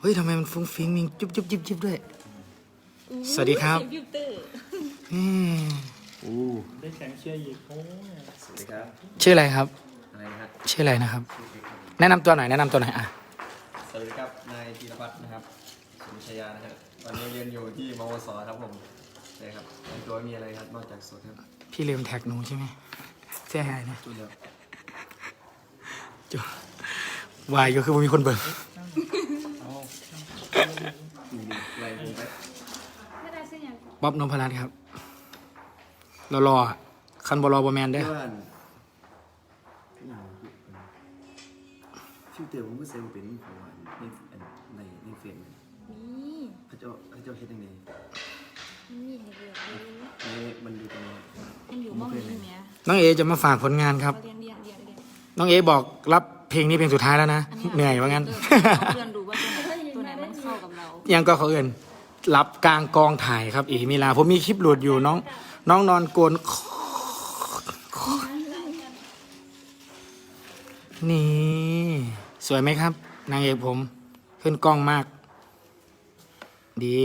เฮ้ยทำไมมันฟุ้งฟิ้งมิงจุ๊บจุ๊บจิ๊บจิ๊บด้วย สวัสดีครับเสียงฟิลเตอร์อืมอู้ได้แข่งเชียร์อีกโอ้สวัสดีครับ ชื่ออะไรครับ อะไรนะครับชื่ออะไรนะครับ แนะนำตัวหน่อยแนะนำตัวหน่อยอะสวัสดีครับ นายธีรพัฒน์นะครับสุนชยานะครับ ตอนนี้เรียนอยู่ที่มวสครับผมใช่ครับในตัวไม่มีอะไรครับนอกจากสดครับพี่ลืมแท็กหนูใช่ไหมเสียหายนะจุดเดียว จุวายก็คือว่ามีคนเบิ่ง นี่นี่อะไรผมไป ไม่ได้เส้นอย่างก่อนบ๊อบนพรัตน์ครับรอรอๆอะคันบรอบอแมนได้อเพื่อนชื่อเตียวผมก็เซลล์เป็นของหวานในในในเฟซนี่พระเจ้าพระเจ้าเฮ็ดยังไงมันมีให้เลือกเลยในมันอยู่ตรงนี้มันอยู่มองนี้เนี่ยน้องเอจะมาฝากผลงานครับเรียนเรียนเรียนเรียนน้องเอบอกรับเพลงนี้เพลงสุดท้ายแล้วนะ เหนื่อยว่างั้น เพื่อนดูว่าตัวไหนตัวไหนมันเข้ากับเรา ยังก็เขาเอื่น รับกลางกองถ่ายครับ อีมีลา ผมมีคลิปหลุดอยู่น้อง น้องนอนโกนนี่ สวยไหมครับ นางเอกผม ขึ้นกล้องมาก ดี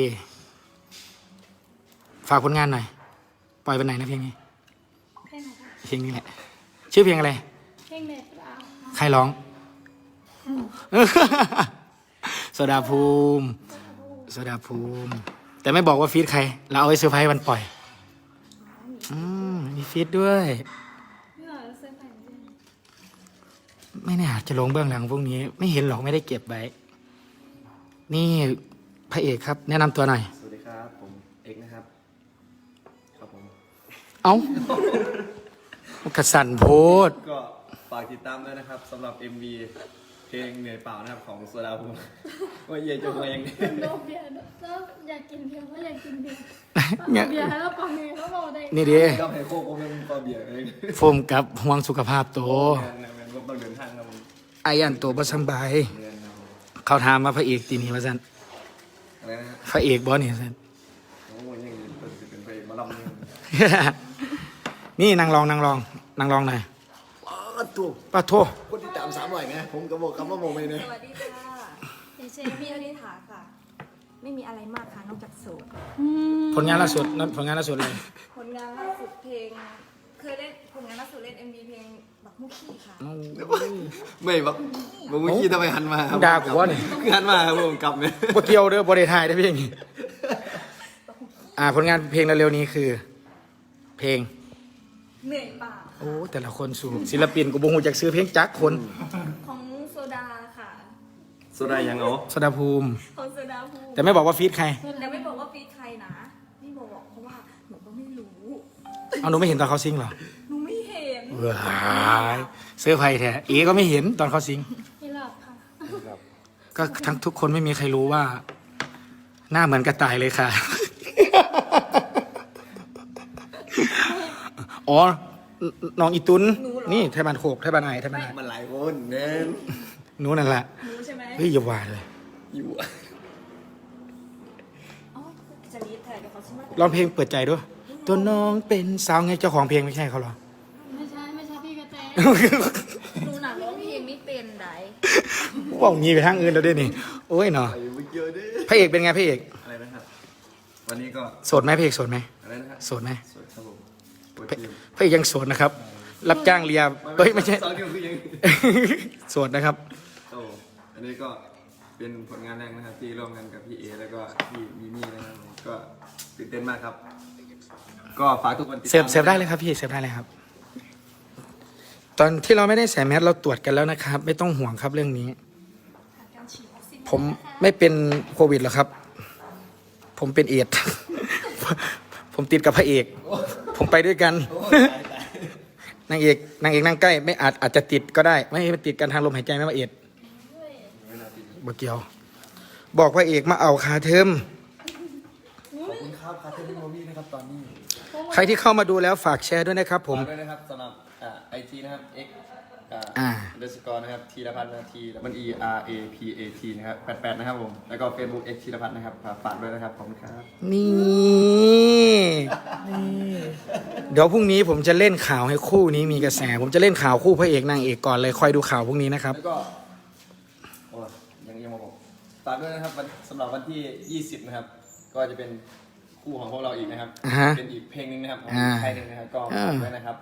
ฝากผลงานหน่อย ปล่อยวันไหนนะเพลงนี้ เพลงไหนคะเพลงนี้แหละ ชื่อเพลงอะไร เพลงเน็ตเราใครร้องโซดาภูมิ โซดาภูมิ แต่ไม่บอกว่าฟีดใคร เราเอาไว้เซอร์ไพรส์วันปล่อย อืม มีฟีดด้วยไม่หรอเส้นไปเรื่อยไม่แน่อาจจะลงเบื้องหลังพวกนี้ ไม่เห็นหรอกไม่ได้เก็บไว้ นี่พระเอกครับ แนะนำตัวหน่อย สวัสดีครับผมเอกนะครับ ครับผม เอ้ากระสันโพดก็ฝากติดตามด้วยนะครับสำหรับ MV เพลงเหนื่อยเปล่านะครับของโซดาภูมิว่าเย่จะมายังไงโดนเบียร์แล้วอยากกินเบียร์ก็อยากกินเบียร์เนี่ยเบียร์แล้วปองเบียร์ก็บอกได้นี่ดิก็ให้โคกก็เป็นปลาเบียร์เองโฟมกับห่วงสุขภาพตัวงานงานก็ต้องเดินทางครับผมไอายันตัวบ่สำบายเดินครับผมเขาถามมาพระเอกตีนี้ว่าสันอะไรนะฮะพระเอกบอนี่สันโอ้ยยังเป็นเป็นเพลงมาลำนึงนี่นางรองนางรองนางรองหน่อยอ๋อตัวป้าโทคนที่ตาม สามหน่อยไงผมก็บอกคำว่าโมไม่เนี่ยสวัสดีค่ะเอเจพี่อนิถาค่ะ ไม่มีอะไรมากค่ะนอกจากโสด ผลงานล่าสุดนั่นผลงานล่าสุดเลย ผลงานล่าสุดเพลง เคยเล่นผลงานล่าสุดเล่น MV เพลงบักมุกขี้ค่ะ ไม่บอกบอกเมื่อกี้ทำไมหันมาครับด่ากูว่านี่หันมาครับผมกลับเนี่ยบ่เกี่ยวเด้อบ่ได้ถ่ายได้อเพลงนี้อ่า ผลงานเพลงเร็วๆนี้คือ เพลง เหนื่อยเปล่าโอ้แต่ละคนสู่ศิลปินกูบ่ฮู้จักซื้อเพลงจักคนของโซดาค่ะ โซดายังเอาสดาภูมิ ของโซดาพูแต่ไม่บอกว่าฟีดใคร แต่ไม่บอกว่าฟีดใครนะไม่บอกเพราะว่าหนูก็ไม่รู้ เอาหนูไม่เห็นตอนเขาซิงเหรอหนูไม่เห็นว้ายเสื้อร์ไผ่แท้เอก็ไม่เห็นตอนเขาซิง ไม่หลับค่ะ ก็ทั้งทุกคนไม่มีใครรู้ว่า หน้าเหมือนกระต่ายเลยค่ะ อ๋อ น้องอีตุนนี่ไทยบ้านโขกไทยบ้านไอไทยบ้านไอมันหลายคนเน้นหนู้นั่นแหละหนูใช่ไหมเฮ้ยอย่าว่าเลย อยู่อะอ๋อจะรีดถ่ายกับเขาใช่ไหมร้องเพลงเปิดใจด้วย ตัวน้องเป็นสาวไงเจ้าของเพลงไม่ใช่เขาเหรอ ไม่ใช่ ไม่ใช่พี่กระแตหนูหนักร้องเพลงไม่เป็นไดว่างี้ไปทางอื่นแล้วด้วยนี่ โอ้ยเนาะไปไม่เยอะเด้พระเอกเป็นไงพระเอก อะไรนะครับ วันนี้ก็โสดไหมพระเอกโสดไหมอะไรนะครับโสดไหมสวัสดีครับผมโปร พระทีมพระเอกยังโสดนะครับ รับจ้างเลียเฮ้ยไม่ใช่ สองคิวคือยัง โสดนะครับ โอ้อันนี้ก็เป็นผลงานแรกนะครับ ที่ร่วมกันกับพี่เอแล้วก็พี่มิมี่นะครับผมก็ตื่นเต้นมากครับ ก็ฝากทุกคนติดตามเสิร์ฟเสิร์ฟได้เลยครับพี่เสิร์ฟได้เลยครับ ตอนที่เราไม่ได้ใส่แมสเราตรวจกันแล้วนะครับ ไม่ต้องห่วงครับเรื่องนี้ การฉีดวัคซีนผมไม่เป็นโควิดหรอกครับ ผมเป็นเอดส์ ผมติดกับพระเอก ผมไปด้วยกันนางเอกนางเอกนั่งใกล้ไม่อาจอาจจะติดก็ได้ ไม่ให้มันติดกันทางลมหายใจไม่ว่าเอดส์บ่เกี่ยว บอกพระเอกมาเอาคาเทอมขอบคุณครับคาเทนโมมี่นะครับตอนนี้ ใครที่เข้ามาดูแล้วฝากแชร์ด้วยนะครับผมฝากด้วยนะครับสำหรับไอจีนะครับ x อ่าเดสกอร์นะครับทีละพัฒน์นาทีแล้วมัน e r a p a t นะครับแปดแปดนะครับผม แล้วก็ Facebook x ทีละพัฒน์นะครับฝากฝากด้วยนะครับขอบคุณครับ นี่นี่เดี๋ยวพรุ่งนี้ผมจะเล่นข่าวให้คู่นี้มีกระแส ผมจะเล่นข่าวคู่พระเอกนางเอกก่อนเลยคอยดูข่าวพรุ่งนี้นะครับ แล้วก็โอ้ยยังยังมาบอกฝากด้วยนะครับวันสำหรับวันที่ 20 นะครับ ก็จะเป็นคู่ของพวกเราอีกนะครับ อ่าฮะเป็นอีกเพลงหนึงนะครับของอ่า ค่ายหนึ่งนะครับก็อ่าฝากไว้นะครับ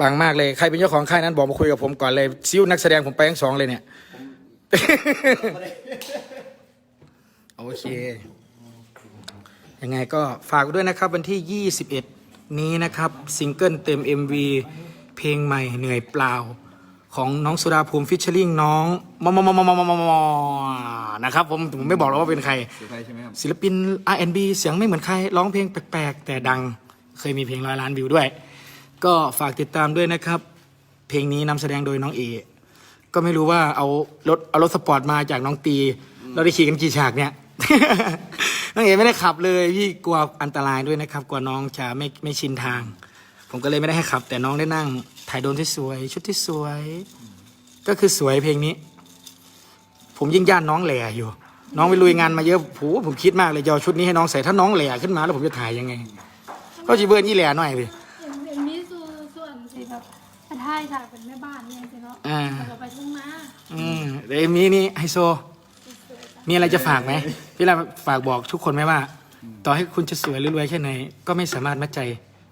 ปังมากเลยใครเป็นเจ้าของค่ายนั้นบอกมาคุยกับผมก่อนเลยซิ้วนักแสดงผมไปทั้งสองเลยเนี่ย โอเค ยังไงก็ฝากด้วยนะครับ วันที่ 21 นี้นะครับซิงเกิลเต็ม MV เพลงใหม่เหนื่อยเปล่า ของน้องสุดาภูมิฟิชเชอริงน้องมอมมอมมอมมอมมอนะครับผมผมไม่บอกหรอกว่าเป็นใคร เสียใจใช่ไหมครับศิลปิน R&B เสียงไม่เหมือนใคร ร้องเพลงแปลกๆ แต่ดังเคยมีเพลงร้อยล้านวิวด้วย ก็ฝากติดตามด้วยนะครับ เพลงนี้นำแสดงโดยน้องเอ ก็ไม่รู้ว่าเอารถเอารถสปอร์ตมาจากน้องตี เราได้ขี่กันกี่ฉากเนี่ย น้องเอไม่ได้ขับเลย พี่กลัวอันตรายด้วยนะครับ กลัวน้องจะไม่ไม่ชินทาง ผมก็เลยไม่ได้ให้ขับ แต่น้องได้นั่ง ถ่ายโดรนที่สวย ชุดที่สวย ก็คือสวยเพลงนี้ ผมยิ่งย่านน้องแหล่อยู่ น้องไปลุยงานมาเยอะโหผมคิดมากเลยจะเอาชุดนี้ให้น้องใส่ถ้าน้องแหล่ขึ้นมาแล้วผมจะถ่ายยังไงก็จีเบิร์นยี่แหล่หน่อยเลย อย่างอย่างนี้ส่วนส่วนที่แบบ ไปถ่ายฉากเป็นแม่บ้านเนี่ยสิเนาะอ่าแล้วก็ไปทุ่งนาอืมเดี๋ยวเอมมี่นี่ไฮโซ มีอะไรจะฝากไหมพี่ลาฝากบอกทุกคนไหมว่า ต่อให้คุณจะสวยหรือรวยแค่ไหน ก็ไม่สามารถมัดใจ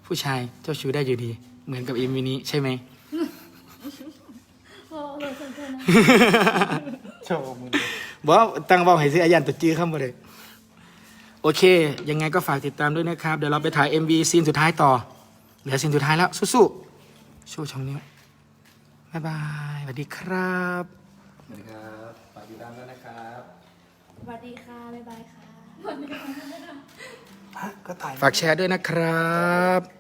ผู้ชายเจ้าชู้ได้อยู่ดี เหมือนกับเอ็มวีนี้ใช่ไหม โอ้เราสนใจนะโชว์มือบอกว่าตั้งเบาให้ซื้ออายันตัวจื้อเข้ามาเลย โอเค ยังไงก็ฝากติดตามด้วยนะครับ เดี๋ยวเราไปถ่าย MV ซีนสุดท้ายต่อ เหลือซีนสุดท้ายแล้วสู้ๆโชว์ช่องนิ้วบ๊ายบายสวัสดีครับสวัสดีครับฝากติดตามด้วยนะครับสวัสดีค่ะ บ๊ายบายค่ะฝากแชร์ด้วยนะครับ